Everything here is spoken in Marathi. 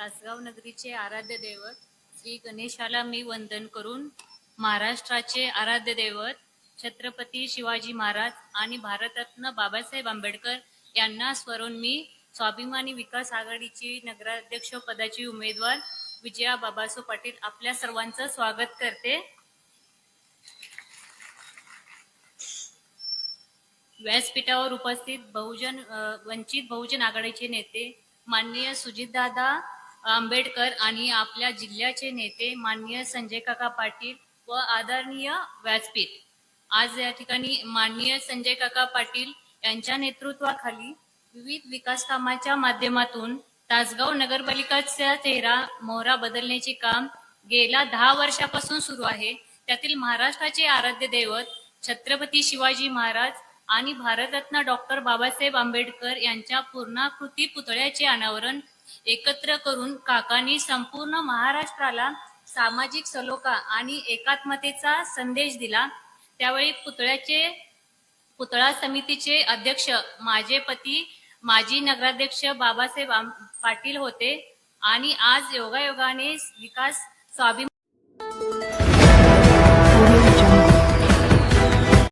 तासगाव नगरीचे आराध्य दैवत श्री गणेशाला मी वंदन करून महाराष्ट्राचे आराध्य दैवत छत्रपती शिवाजी महाराज आणि भारतरत्न बाबासाहेब आंबेडकर यांना स्वरून मी स्वाभिमानी विकास आघाडीची नगराध्यक्ष पदाची उमेदवार विजया बाबासो पाटील आपल्या सर्वांचं स्वागत करते. व्यासपीठावर उपस्थित बहुजन वंचित बहुजन आघाडीचे नेते माननीय सुजितदादा आंबेडकर आणि आपल्या जिल्ह्याचे नेते माननीय संजय काका पाटील व आदरणीय व्यासपीठ. आज या ठिकाणी माननीय संजय काका पाटील यांच्या नेतृत्वाखाली विविध विकास कामाच्या माध्यमातून तासगाव नगरपालिकाचा चेहरा मोहरा बदलण्याचे काम गेल्या दहा वर्षापासून सुरू आहे. त्यातील महाराष्ट्राचे आराध्य दैवत छत्रपती शिवाजी महाराज आणि भारतरत्न डॉक्टर बाबासाहेब आंबेडकर यांच्या पूर्णाकृती पुतळ्याचे अनावरण एकत्र करून काकांनी संपूर्ण महाराष्ट्राला सामाजिक सलोखा आणि एकात्मतेचा संदेश दिला. त्यावेळी पुतळ्याचे पुतळा समितीचे अध्यक्ष माझे पती माजी नगराध्यक्ष बाबासाहेब पाटील होते आणि आज योगायोगाने विकास स्वाभिमान